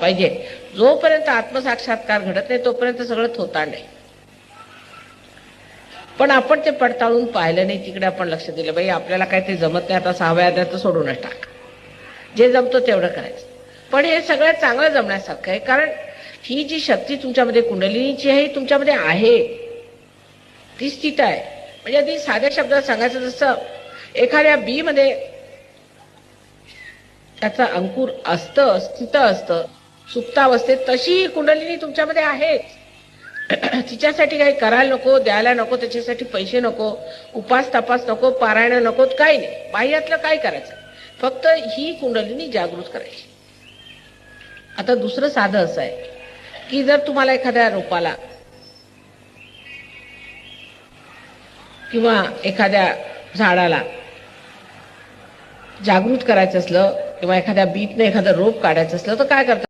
पाहिजे. जोपर्यंत आत्मसाक्षात्कार घडत नाही तोपर्यंत सगळं थोतांड आहे पण आपण ते पडताळून पाहिलं नाही तिकडे आपण लक्ष दिलं बाई आपल्याला काय ते जमत नाही आता सहाव्या अध्यायात सोडूनच टाक. जे जमतो तेवढं करायचं. पण हे सगळं चांगलं जमण्यासारखं आहे कारण ही जी शक्ती तुमच्यामध्ये कुंडलिनीची आहे तुमच्यामध्ये आहे. ती स्थित आहे. म्हणजे अगदी साध्या शब्दात सांगायचं जसं एखाद्या बी मध्ये त्याचा अंकुर असतं स्थित असतं सुप्तावस्थेत तशी कुंडलिनी तुमच्यामध्ये आहे. तिच्यासाठी काही करायला नको द्यायला नको त्याच्यासाठी पैसे नको उपास तपास नको पारायण नको काही नाही. बाह्यातलं काय करायचं? फक्त ही कुंडलिनी जागृत करायची. आता दुसरं साधं असं आहे की जर तुम्हाला एखाद्या रोपाला किंवा एखाद्या झाडाला जागृत करायचं असलं किंवा एखाद्या बीटने एखादं रोप काढायचं असलं तर काय करतात